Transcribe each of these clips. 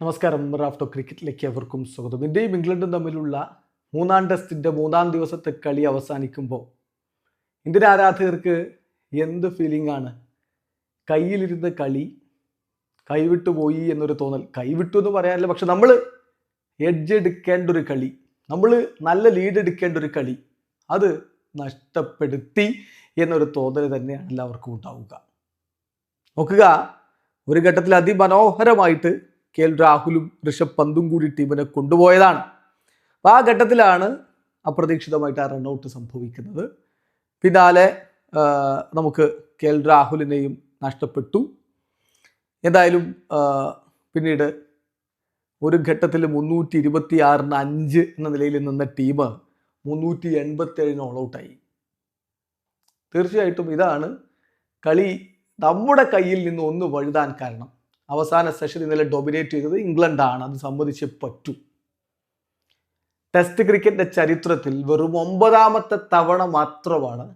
നമസ്കാരം. റാഫ്റ്റോ ക്രിക്കറ്റിലേക്ക് അവർക്കും സ്വാഗതം. ഇന്ത്യയും ഇംഗ്ലണ്ടും തമ്മിലുള്ള മൂന്നാം ടെസ്റ്റിന്റെ മൂന്നാം ദിവസത്തെ കളി അവസാനിക്കുമ്പോൾ ഇന്ത്യൻ ആരാധകർക്ക് എന്ത് ഫീലിംഗ് ആണ്? കയ്യിലിരുന്ന കളി കൈവിട്ടു പോയി എന്നൊരു തോന്നൽ. കൈവിട്ടു എന്ന് പറയാനില്ല പക്ഷെ നമ്മൾ എഡ്ജ് എടുക്കേണ്ട ഒരു കളി നമ്മൾ നല്ല ലീഡ് എടുക്കേണ്ട ഒരു കളി അത് നഷ്ടപ്പെടുത്തി എന്നൊരു തോന്നൽ തന്നെയാണ് എല്ലാവർക്കും ഉണ്ടാവുക. നോക്കുക ഒരു ഘട്ടത്തിൽ അതിമനോഹരമായിട്ട് കെ എൽ രാഹുലും ഋഷഭ് പന്തും കൂടി ടീമിനെ കൊണ്ടുപോയതാണ്. അപ്പോൾ ആ ഘട്ടത്തിലാണ് അപ്രതീക്ഷിതമായിട്ട് ആ റൺഔട്ട് സംഭവിക്കുന്നത്. പിന്നാലെ നമുക്ക് കെ എൽ രാഹുലിനെയും നഷ്ടപ്പെട്ടു. എന്തായാലും പിന്നീട് ഒരു ഘട്ടത്തിൽ മുന്നൂറ്റി ഇരുപത്തി ആറിന് അഞ്ച് എന്ന നിലയിൽ നിന്ന ടീം മുന്നൂറ്റി എൺപത്തി ഏഴിന് ഓൾ ഔട്ടായി തീർച്ചയായിട്ടും ഇതാണ് കളി നമ്മുടെ കയ്യിൽ നിന്ന് ഒന്ന് വഴുതാൻ കാരണം. അവസാന സെഷൻ ഇന്നലെ ഡൊമിനേറ്റ് ചെയ്തത് ഇംഗ്ലണ്ടാണ്. അത് സമ്മതിച്ചേ പറ്റൂ. ടെസ്റ്റ് ക്രിക്കറ്റിന്റെ ചരിത്രത്തിൽ വെറും ഒമ്പതാമത്തെ തവണ മാത്രമാണ്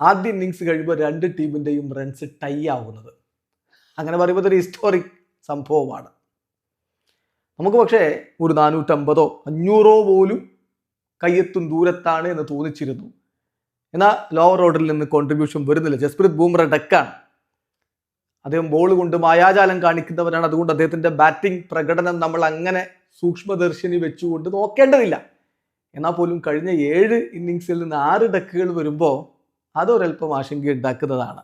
ആദ്യ ഇന്നിങ്സ് കഴിയുമ്പോൾ രണ്ട് ടീമിന്റെയും റൺസ് ടൈ ആവുന്നത്. അങ്ങനെ പറയുമ്പോൾ ഒരു ഹിസ്റ്റോറിക് സംഭവമാണ്. നമുക്ക് പക്ഷേ ഒരു നാനൂറ്റമ്പതോ അഞ്ഞൂറോ പോലും കയ്യെത്തും ദൂരത്താണ് എന്ന് തോന്നിച്ചിരുന്നു. എന്നാൽ ലോവർ ഓർഡറിൽ നിന്ന് കോൺട്രിബ്യൂഷൻ വരുന്നില്ല. ജസ്പ്രീത് ബൂംറ ഡക്കാണ്. അദ്ദേഹം ബോൾ കൊണ്ട് മായാജാലം കാണിക്കുന്നവരാണ് അതുകൊണ്ട് അദ്ദേഹത്തിന്റെ ബാറ്റിംഗ് പ്രകടനം നമ്മൾ അങ്ങനെ സൂക്ഷ്മദർശിനി വെച്ചുകൊണ്ട് നോക്കേണ്ടതില്ല. എന്നാൽ പോലും കഴിഞ്ഞ ഏഴ് ഇന്നിങ്സിൽ നിന്ന് ആറ് ഡക്കുകൾ വരുമ്പോൾ അതൊരല്പം ആശങ്ക ഉണ്ടാക്കുന്നതാണ്.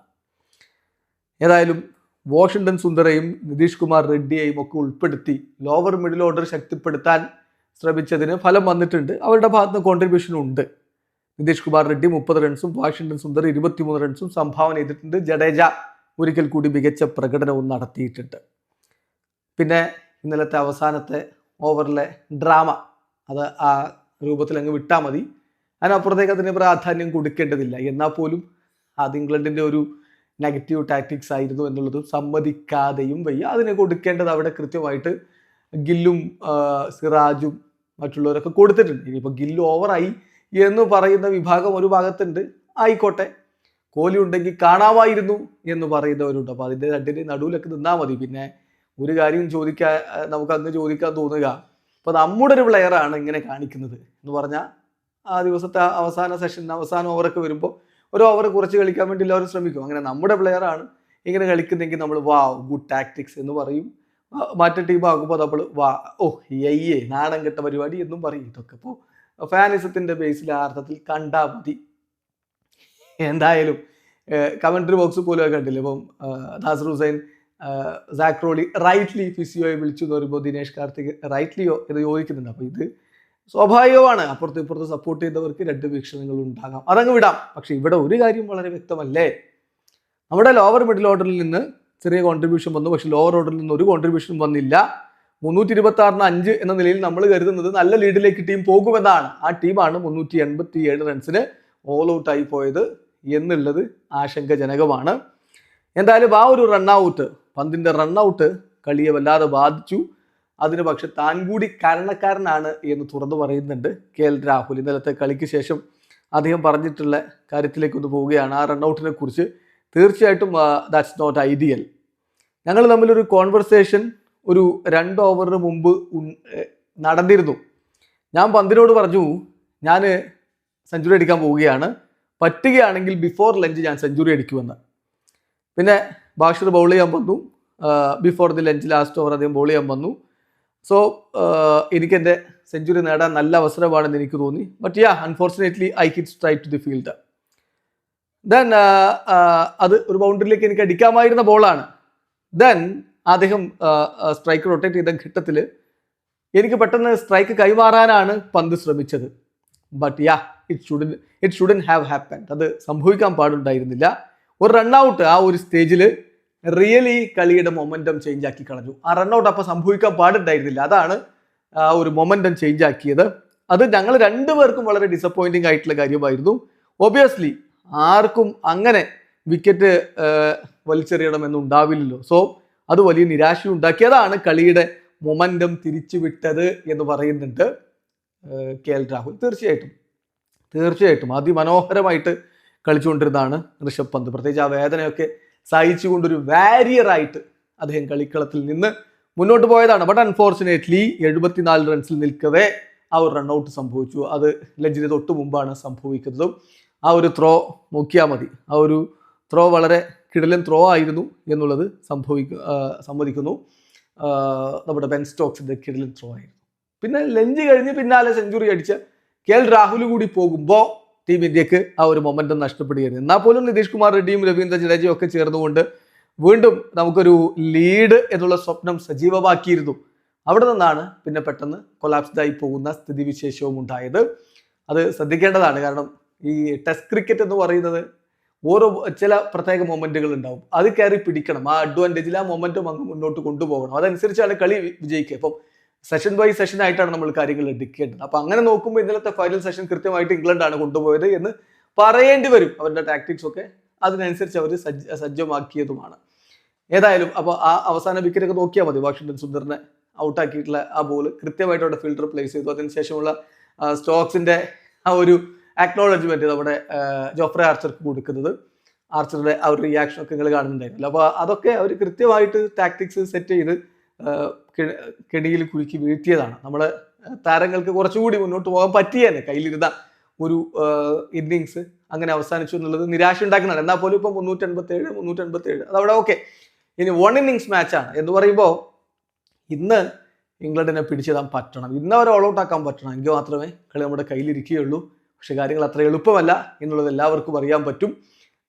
ഏതായാലും വാഷിങ്ടൺ സുന്ദറയും നിതീഷ് കുമാർ റെഡ്ഡിയെയും ഒക്കെ ഉൾപ്പെടുത്തി ലോവർ മിഡിൽ ഓർഡർ ശക്തിപ്പെടുത്താൻ ശ്രമിച്ചതിന് ഫലം വന്നിട്ടുണ്ട്. അവരുടെ ഭാഗത്ത് കോൺട്രിബ്യൂഷൻ ഉണ്ട്. നിതീഷ് കുമാർ റെഡ്ഡി മുപ്പത് റൺസും വാഷിങ്ടൺ സുന്ദർ ഇരുപത്തിമൂന്ന് റൺസും സംഭാവന ചെയ്തിട്ടുണ്ട്. ജഡേജ ഒരിക്കൽ കൂടി മികച്ച പ്രകടനവും നടത്തിയിട്ടുണ്ട്. പിന്നെ ഇന്നലത്തെ അവസാനത്തെ ഓവറിലെ ഡ്രാമ അത് ആ രൂപത്തിൽ അങ്ങ് വിട്ടാൽ മതി. അതിനപ്പുറത്തേക്ക് അതിന് പ്രാധാന്യം കൊടുക്കേണ്ടതില്ല. എന്നാൽ പോലും അത് ഇംഗ്ലണ്ടിന്റെ ഒരു നെഗറ്റീവ് ടാക്ടിക്സ് ആയിരുന്നു എന്നുള്ളത് സമ്മതിക്കാതെയും വയ്യ. അതിന് കൊടുക്കേണ്ടത് അവിടെ കൃത്യമായിട്ട് ഗില്ലും സിറാജും മറ്റുള്ളവരൊക്കെ കൊടുത്തിട്ടുണ്ട്. ഇനിയിപ്പോൾ ഗില്ല് ഓവറായി എന്ന് പറയുന്ന വിഭാഗം ഒരു ഭാഗത്തുണ്ട്. ആയിക്കോട്ടെ. കോഹ്ലി ഉണ്ടെങ്കിൽ കാണാമായിരുന്നു എന്ന് പറയുന്നവരുണ്ട്. അപ്പോൾ അതിന്റെ രണ്ടിന്റെ നടുവിലൊക്കെ നിന്നാൽ മതി. പിന്നെ ഒരു കാര്യം ചോദിക്കാൻ നമുക്ക് അങ്ങ് ചോദിക്കാൻ തോന്നുക. അപ്പോൾ നമ്മുടെ ഒരു പ്ലെയറാണ് ഇങ്ങനെ കാണിക്കുന്നത് എന്ന് പറഞ്ഞാൽ ആ ദിവസത്തെ അവസാന സെഷൻ അവസാന ഓവറൊക്കെ വരുമ്പോൾ ഒരു ഓവർ കുറച്ച് കളിക്കാൻ വേണ്ടി എല്ലാവരും ശ്രമിക്കും. അങ്ങനെ നമ്മുടെ പ്ലെയറാണ് ഇങ്ങനെ കളിക്കുന്നെങ്കിൽ നമ്മൾ വാ ഗുഡ് ടാക്ടിക്സ് എന്ന് പറയും. മറ്റേ ടീം ആകുമ്പോൾ നമ്മൾ വാ ഓ അയ്യേ നാണം കെട്ട പരിപാടി എന്നും പറയും. ഇതൊക്കെ ഇപ്പോൾ ഫാനിസത്തിന്റെ ബേസിൽ ആ അർത്ഥത്തിൽ കണ്ടാൽ മതി. എന്തായാലും കമൻട്രി ബോക്സ് പോലും കണ്ടില്ല. ഇപ്പം ദാസർ ഹുസൈൻ സാക്രോളി റൈറ്റ്ലി ഫിസിയോയെ വിളിച്ചു എന്ന് പറയുമ്പോൾ ദിനേഷ് കാർത്തിക് റൈറ്റ്ലിയോ എന്ന് ചോദിക്കുന്നുണ്ട്. അപ്പോൾ ഇത് സ്വാഭാവികമാണ്. അപ്പുറത്ത് ഇപ്പുറത്ത് സപ്പോർട്ട് ചെയ്തവർക്ക് രണ്ട് വീക്ഷണങ്ങൾ ഉണ്ടാകാം. അതങ്ങ് വിടാം. പക്ഷെ ഇവിടെ ഒരു കാര്യം വളരെ വ്യക്തമല്ലേ? നമ്മുടെ ലോവർ മിഡിൽ ഓർഡറിൽ നിന്ന് ചെറിയ കോൺട്രിബ്യൂഷൻ വന്നു. പക്ഷെ ലോവർ ഓർഡറിൽ നിന്ന് ഒരു കോൺട്രിബ്യൂഷനും വന്നില്ല. മുന്നൂറ്റി ഇരുപത്തി ആറിന് അഞ്ച് എന്ന നിലയിൽ നമ്മൾ കരുതുന്നത് നല്ല ലീഡിലേക്ക് ടീം പോകുമെന്നാണ്. ആ ടീമാണ് മുന്നൂറ്റി എൺപത്തി ഏഴ് റൺസിന് ഓൾ ഔട്ടായി പോയത്. എന്നുള്ളത് ആശങ്കജനകമാണ്. എന്തായാലും ആ ഒരു റണ്ണൗട്ട് പന്തിന്റെ റണ്ണൗട്ട് കളിയെ വല്ലാതെ ബാധിച്ചു. അതിന് പക്ഷെ താൻ കൂടി കാരണക്കാരനാണ് എന്ന് തുറന്നു പറയുന്നുണ്ട് കെ എൽ രാഹുൽ. ഇന്നലത്തെ കളിക്ക് ശേഷം അദ്ദേഹം പറഞ്ഞിട്ടുള്ള കാര്യത്തിലേക്ക് ഒന്ന് പോവുകയാണ്. ആ റണ്ണൗട്ടിനെ കുറിച്ച് തീർച്ചയായിട്ടും ദാറ്റ്സ് നോട്ട് ഐഡിയൽ ഞങ്ങൾ തമ്മിലൊരു കോൺവെർസേഷൻ ഒരു രണ്ട് ഓവറിന് മുമ്പ് നടന്നിരുന്നു. ഞാൻ പന്തിനോട് പറഞ്ഞു ഞാൻ സെഞ്ചുറി അടിക്കാൻ പോവുകയാണ്. പറ്റുകയാണെങ്കിൽ ബിഫോർ ലഞ്ച് ഞാൻ സെഞ്ചുറി അടിക്കുമെന്ന്. പിന്നെ ബാഷർ ബൗൾ ചെയ്യാൻ വന്നു. Before the lunch last over അദ്ദേഹം ബോൾ ചെയ്യാൻ വന്നു. സോ എനിക്കെന്റെ സെഞ്ചുറി നേടാൻ നല്ല അവസരമാണെന്ന് എനിക്ക് തോന്നി. But ya unfortunately I hit strike to the field then അത് ഒരു ബൗണ്ടറിയിലേക്ക് എനിക്ക് അടിക്കാമായിരുന്ന ബോളാണ് ദെൻ അദ്ദേഹം സ്ട്രൈക്ക് റൊട്ടേറ്റ് ചെയ്ത ഘട്ടത്തിൽ എനിക്ക് പെട്ടെന്ന് സ്ട്രൈക്ക് കൈമാറാനാണ് പന്ത് ശ്രമിച്ചത്. But ya it shouldn't it shouldn't have happen അത് സംഭവിക്കാൻ പാടുണ്ടായിരുന്നില്ല. ഒരു റണ്ണൗട്ട് ആ ഒരു സ്റ്റേജിൽ റിയലി കളിയുടെ മൊമെന്റം ചേഞ്ച് ആക്കി കളഞ്ഞു. ആ റണ്ണൗട്ട് അപ്പോൾ സംഭവിക്കാൻ പാടുണ്ടായിരുന്നില്ല. അതാണ് ആ ഒരു മൊമെന്റം ചേഞ്ച് ആക്കിയത്. അത് ഞങ്ങൾ രണ്ടുപേർക്കും വളരെ ഡിസപ്പോയിന്റിംഗ് ആയിട്ടുള്ള കാര്യമായിരുന്നു. ഒബിയസ്ലി ആർക്കും അങ്ങനെ വിക്കറ്റ് വലിച്ചെറിയണമെന്ന് ഉണ്ടാവില്ലല്ലോ. സോ അത് വലിയ നിരാശ ഉണ്ടാക്കിയതാണ് കളിയുടെ മൊമെന്റം തിരിച്ചുവിട്ടത് എന്ന് പറയുന്നുണ്ട് കെ എൽ രാഹുൽ. തീർച്ചയായിട്ടും. തീർച്ചയായിട്ടും അതിമനോഹരമായിട്ട് കളിച്ചുകൊണ്ടിരുന്നതാണ് ഋഷഭ് പന്ത്. പ്രത്യേകിച്ച് ആ വേദനയൊക്കെ സഹിച്ചുകൊണ്ടൊരു വാരിയറായിട്ട് അദ്ദേഹം കളിക്കളത്തിൽ നിന്ന് മുന്നോട്ട് പോയതാണ്. ബട്ട് അൺഫോർച്ചുനേറ്റ്ലി എഴുപത്തിനാല് റൺസിൽ നിൽക്കവേ ആ ഒരു റൺഔട്ട് സംഭവിച്ചു. അത് ലഞ്ചിന് തൊട്ട് മുമ്പാണ് സംഭവിക്കുന്നതും. ആ ഒരു ത്രോ നോക്കിയാൽ മതി. ആ ഒരു ത്രോ വളരെ കിടലൻ ത്രോ ആയിരുന്നു എന്നുള്ളത് സംഭവിക്കു സമ്മതിക്കുന്നു. നമ്മുടെ ബെൻ സ്റ്റോക്സിന്റെ കിടലൻ ത്രോ ആയിരുന്നു. പിന്നെ ലഞ്ച് കഴിഞ്ഞ് പിന്നാലെ സെഞ്ചുറി അടിച്ച കെ എൽ രാഹുൽ കൂടി പോകുമ്പോൾ ടീം ഇന്ത്യയ്ക്ക് ആ ഒരു മൊമെന്റം നഷ്ടപ്പെടുകയായിരുന്നു എന്നാൽ പോലും നിതീഷ് കുമാർ റെഡ്ഡിയും രവീന്ദ്ര ജഡേജയും ഒക്കെ ചേർന്നുകൊണ്ട് വീണ്ടും നമുക്കൊരു ലീഡ് എന്നുള്ള സ്വപ്നം സജീവമാക്കിയിരുന്നു. അവിടെ നിന്നാണ് പിന്നെ പെട്ടെന്ന് കൊലാപ്സ്ഡായി പോകുന്ന സ്ഥിതിവിശേഷവും ഉണ്ടായത്. അത് ശ്രദ്ധിക്കേണ്ടതാണ്. കാരണം ഈ ടെസ്റ്റ് ക്രിക്കറ്റ് എന്ന് പറയുന്നത് ഓരോ ചില പ്രത്യേക മൊമെന്റുകൾ ഉണ്ടാവും. അത് കയറി പിടിക്കണം. ആ അഡ്വാന്റേജിൽ ആ മൊമെന്റും അങ്ങ് മുന്നോട്ട് കൊണ്ടുപോകണം. അതനുസരിച്ചാണ് കളി വിജയിക്കുക. ഇപ്പം സെഷൻ ബൈ സെഷൻ ആയിട്ടാണ് നമ്മൾ കാര്യങ്ങൾ എടുക്കേണ്ടത്. അപ്പൊ അങ്ങനെ നോക്കുമ്പോൾ ഇന്നലത്തെ ഫൈനൽ സെഷൻ കൃത്യമായിട്ട് ഇംഗ്ലണ്ടാണ് കൊണ്ടുപോയത് എന്ന് പറയേണ്ടി വരും. അവരുടെ ടാക്ടിക്സ് ഒക്കെ അതിനനുസരിച്ച് അവർ സജ്ജ സജ്ജമാക്കിയതുമാണ്. ഏതായാലും അപ്പോൾ ആ അവസാന വിക്കറ്റ് ഒക്കെ നോക്കിയാൽ മതി. വാഷിംഗ്ടൺ സുന്ദറിനെ ഔട്ടാക്കിയിട്ടുള്ള ആ ബോൾ കൃത്യമായിട്ട് അവിടെ ഫിൽറ്റർ പ്ലേസ് ചെയ്തു. അതിനുശേഷമുള്ള സ്റ്റോക്സിന്റെ ആ ഒരു അക്നോളജ്മെന്റ് നമ്മുടെ ജോഫ്രെ ആർച്ചർക്ക് കൊടുക്കുന്നത്. ആർച്ചറുടെ ആ ഒരു റിയാക്ഷൻ ഒക്കെ നിങ്ങൾ കാണുന്നുണ്ടായിരുന്നല്ലോ. അപ്പോൾ അതൊക്കെ അവർ കൃത്യമായിട്ട് ടാക്ടിക്സ് സെറ്റ് ചെയ്ത് കെണിയിൽ കുലുക്കി വീഴ്ത്തിയതാണ്. നമ്മൾ താരങ്ങൾക്ക് കുറച്ചുകൂടി മുന്നോട്ട് പോകാൻ പറ്റിയേനെ കയ്യിലിരുന്ന ഒരു ഇന്നിങ്സ് അങ്ങനെ അവസാനിച്ചു എന്നുള്ളത് നിരാശ ഉണ്ടാക്കുന്നതാണ് എന്നാൽ പോലും ഇപ്പം മുന്നൂറ്റി എൺപത്തി ഏഴ് മുന്നൂറ്റി എൺപത്തി ഏഴ് അതവിടെ ഓക്കെ ഇനി വൺ ഇന്നിങ്സ് മാച്ചാണ് എന്ന് പറയുമ്പോൾ ഇന്ന് ഇംഗ്ലണ്ടിനെ പിടിച്ചിടാൻ പറ്റണം. ഇന്ന് അവർ ഓൾ ഔട്ട് ആക്കാൻ പറ്റണം. എങ്കിൽ മാത്രമേ കളി നമ്മുടെ കയ്യിലിരിക്കുകയുള്ളൂ. പക്ഷെ കാര്യങ്ങൾ അത്ര എളുപ്പമല്ല എന്നുള്ളത് എല്ലാവർക്കും അറിയാൻ പറ്റും.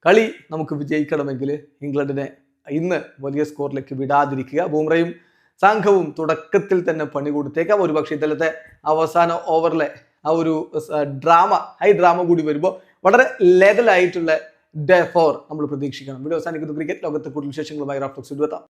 കളി നമുക്ക് വിജയിക്കണമെങ്കിൽ ഇംഗ്ലണ്ടിനെ ഇന്ന് വലിയ സ്കോറിലേക്ക് വിടാതിരിക്കുക. ബൂമ്രയും സംഘവും തുടക്കത്തിൽ തന്നെ പണി കൊടുത്തേക്കാം. ഒരുപക്ഷെ ഇന്നലത്തെ അവസാന ഓവറിലെ ആ ഒരു ഡ്രാമ ഹൈ ഡ്രാമ കൂടി വരുമ്പോൾ വളരെ ലെവലായിട്ടുള്ള ഡേ ഫോർ നമ്മൾ പ്രതീക്ഷിക്കണം. വീഡിയോ അവസാനിക്കുന്നു. ക്രിക്കറ്റ് ലോകത്തെ കൂടുതൽ വിശേഷങ്ങളുമായി റാഫ്ലക്സ് എത്താം.